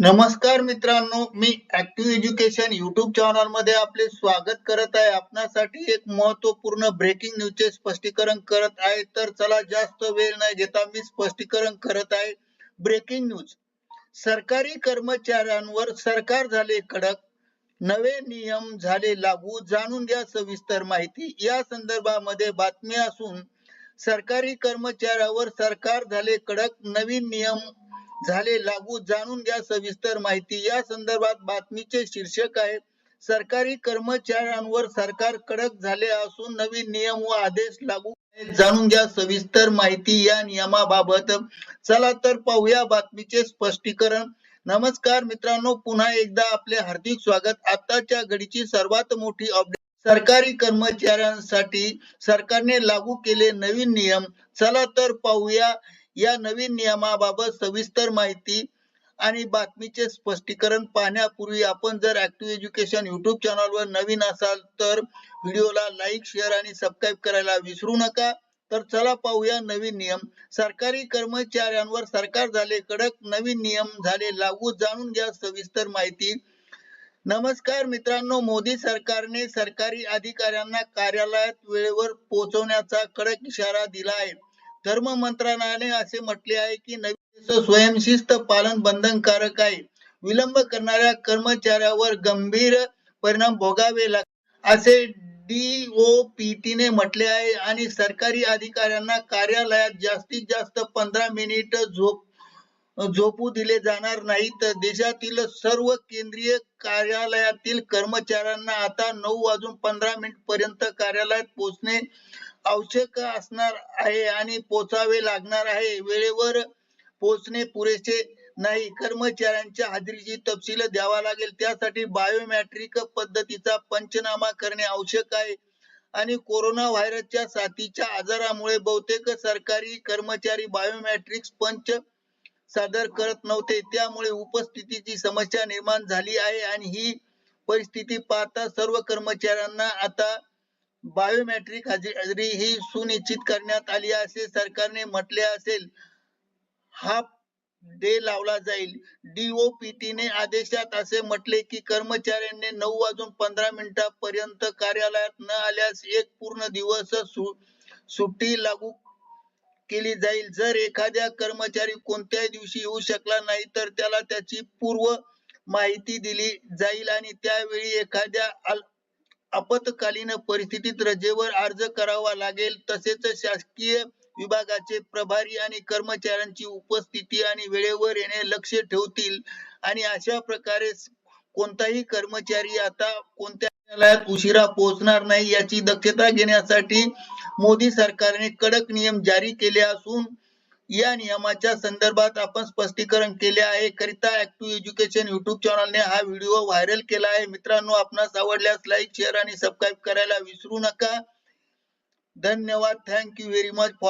नमस्कार मित्रांनो मी ऍक्टिव्ह एज्युकेशन युट्यूब चॅनलमध्ये आपले स्वागत करत आहे. आपणासाठी एक महत्त्वपूर्ण ब्रेकिंग न्यूजचे स्पष्टीकरण करत आहे. तर चला जास्त वेळ न घेता मी स्पष्टीकरण करत आहे. ब्रेकिंग न्यूज सरकारी कर्मचाऱ्यांवर सरकार झाले कडक नवे नियम झाले लागू. जाणून घ्या सविस्तर माहिती. या संदर्भामध्ये बातमी असून सरकारी कर्मचाऱ्यावर सरकार झाले कडक नवीन नियम झाले. लागू जाणून घ्या सविस्तर माहिती. या संदर्भात बातमीचे शीर्षक आहे सरकारी कर्मचाऱ्यांवर सरकार कडक झाले असून नवीन नियम व आदेश लागू जाणून घ्या सविस्तर माहिती या नियमाबाबत. चला तर पाहूया बातमीचे स्पष्टीकरण. नमस्कार मित्रांनो पुन्हा एकदा आपले हार्दिक स्वागत. आताच्या घडीची सर्वात मोठी अपडेट. सरकारी कर्मचाऱ्यांसाठी सरकारने लागू केले नवीन नियम. चला तर पाहूया. या नवीन नियमाबाबत सविस्तर माहिती आणि बातमीचे स्पष्टीकरण पाहण्यापूर्वी आपण जर ऍक्टिव्ह एज्युकेशन युट्यूब चॅनलवर नवीन असाल तर व्हिडिओला लाईक शेअर आणि सबस्क्राईब करायला विसरू नका. तर चला पाहूया नवीन नियम. सरकारी कर्मचाऱ्यांवर सरकार झाले कडक नवीन नियम झाले लागू जाणून घ्या सविस्तर माहिती. नमस्कार मित्रांनो मोदी सरकारने सरकारी अधिकाऱ्यांना कार्यालयात वेळेवर पोहोचवण्याचा कडक इशारा दिला आहे. धर्म मंत्रालयाने असे म्हटले आहे की नवीन स्वयंशिस्त पालन बंधनकारक आहे. विलंब करणाऱ्या कर्मचाऱ्यावर गंभीर परिणाम भोगावे लागतात असे DOPT ने म्हटले आहे आणि सरकारी अधिकाऱ्यांना कार्यालयात जास्तीत जास्त पंधरा मिनिट झोप झोपू दिले जाणार नाही तर देशातील सर्व केंद्रीय कार्यालयातील कर्मचाऱ्यांना आता नऊ वाजून पंधरा मिनिट पर्यंत कार्यालयात पोहोचणे आवश्यक असणार आहे आणि पोचावे लागणार आहे. वेळेवर पोहोचणे पुरेसे नाही. कर्मचाऱ्यांच्या हजेरीची तपशील द्यावा लागेल. त्यासाठी बायोमॅट्रिक पद्धतीचा पंचनामा करणे आवश्यक आहे. आणि कोरोना व्हायरसच्या साथीच्या आजारामुळे बहुतेक सरकारी कर्मचारी बायोमॅट्रिक्स पंच सादर करत नव्हते. त्यामुळे उपस्थितीची समस्या निर्माण झाली आहे आणि ही परिस्थिती पाहता सर्व कर्मचाऱ्यांना आता बायोमेट्रिक हजेरी ही सुनिश्चित करण्यात आली असे सरकारने म्हटले असेल हा डे लावला जाईल. डीओपीटी ने आदेशात असे म्हटले की कर्मचाऱ्यांनी नऊ वाजून पंधरा मिनिटापर्यंत कार्यालयात न आल्यास एक पूर्ण दिवस सु- सुट्टी लागू केली जाईल. जर एखाद्या कर्मचारी कोणत्याही दिवशी येऊ शकला नाही तर त्याला त्याची पूर्व माहिती दिली जाईल आणि त्यावेळी एखाद्या आपत्कालीन परिस्थितीत रजेवर अर्ज करावा लागेल. तसेच शासकीय विभागाचे प्रभारी आणि कर्मचाऱ्यांची उपस्थिती आणि वेळेवर येणे लक्ष ठेवतील. आणि अशा प्रकारे कोणताही कर्मचारी आता कोणत्या उशिरा पोहोचणार नाही याची दक्षता घेण्यासाठी मोदी सरकारने कडक नियम जारी केले असून या नियमाच्या संदर्भात आपण स्पष्टीकरण केले आहे. करिता ऍक्टिव्ह एज्युकेशन युट्यूब चॅनलने हा व्हिडिओ व्हायरल केला आहे. मित्रांनो आपणास आवडल्यास लाईक शेअर आणि सबस्क्राईब करायला विसरू नका. धन्यवाद. Thank you very much